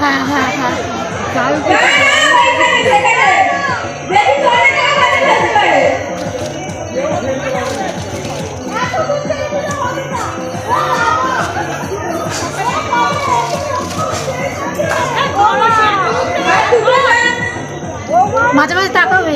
হ্যাঁ হ্যাঁ হ্যাঁ মাঝে মাঝে তাকাবে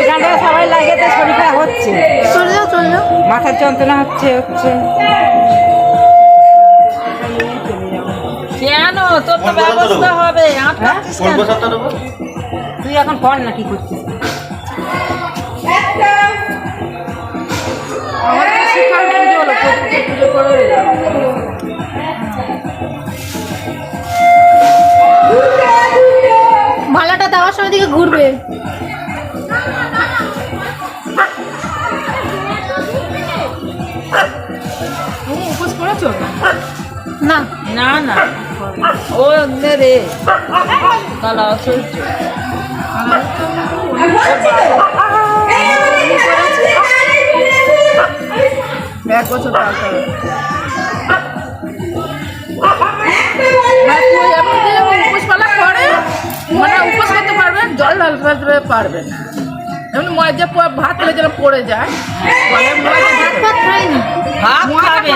এখানটা সবাই লাগিয়ে শরীর খারাপ হচ্ছে। চলে যাও চলে যাও মাথার যন্ত্রণা হচ্ছে হচ্ছে। কেন? তোর তো ব্যবস্থা হবে। দেবো। তুই এখন পড় না কি করছিস? করে। মালাটা দেওয়ার সময় দিকে ঘুরবে। উপোস করেছ না। না না। ও নে রে। কালা সহ্য এক বছর পার করে উপোসপালা করে মানে উপোস করতে পারবে জল ঢালতে পারবে না। এমনি মজা ভাত খেলে যেন পড়ে যায় ভাত খাইনি। ভাত খাবে।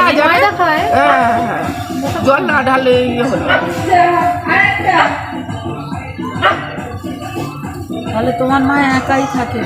হ্যাঁ, হ্যাঁ। জল না ঢালে ইয়ে হলো। তাহলে তোমার মা একাই থাকে।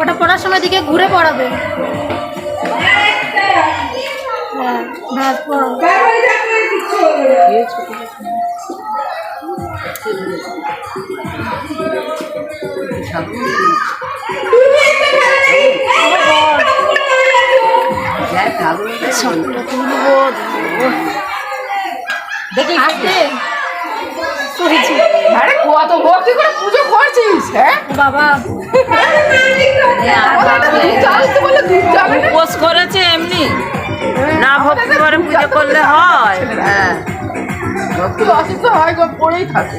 ওটা পড়ার সময় দিকে ঘুরে পড়াবে। হ্যাঁ দেখি আসতে আরে কত ভক্তি করে পুজো করছিস হ্যাঁ? বাবা। উপোস করেছে এমনি। না ভক্তি করে পুজো করলে হয়। হ্যাঁ। ভক্তি অসুস্থ হয় গো পড়েই থাকে।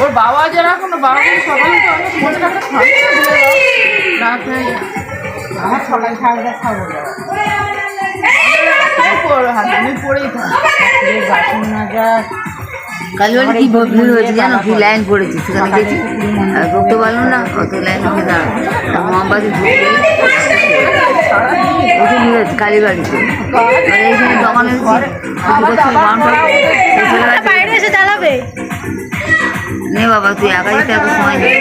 ওর বাবা যেরকম বাবা সকালে তো অনেক মনে রাখা খাবে না খেয়ে আমার সকাল খাওয়া খাব। পড়ে পড়েই থাকি বাসন মাজা কালীবাড়ি কি ভিড় হয়েছে জানো কি লাইন পড়েছে সেখানে গেছি আর ঢুকতে পারলাম না অত লাইন হয়ে দাঁড়ানো মোমবাতি ঢুকে গেলে প্রচুর কালীবাড়িতে এইখানে দোকান বাইরে এসে চালাবে নে বাবা তুই একা যেতে এত সময় নেই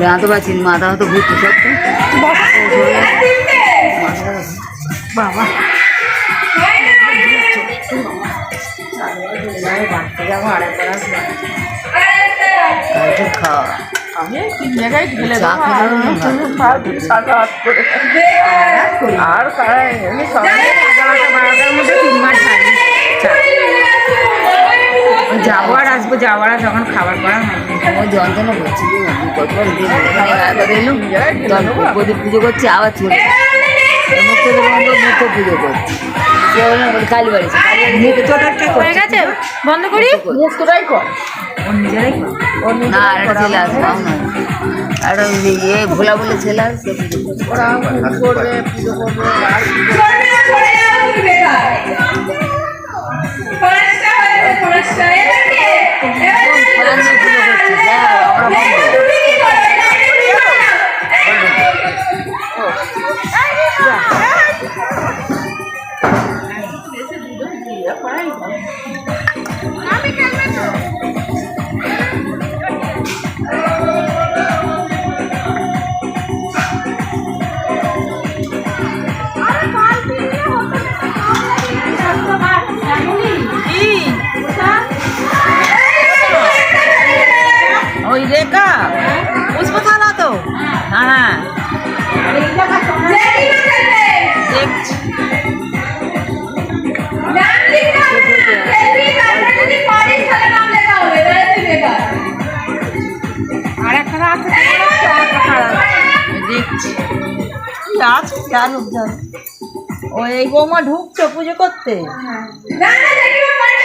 জানতে পারছি মাথা হয়তো ঘুরছে সত্যি। বাবা। খাওয়া আর হাত করে। এমনি বারোটার মধ্যে তিন মাস যাব আর আসব যাব আর যখন খাবার করা হয় ও যন্ত্রণা করছে পুজো করছি আবার চলে পুজো করছে। সে বলল কালী বাড়ি হয়ে গেছে? বন্ধ করি? মুখ তোরাই কর। না আর একটা ছেলে আছে আর ওই ইয়ে ভোলা বলে ছেলে করবে আমরা দেখছি কি আছে ওই বৌমা ঢুকছো পুজো করতে। পারে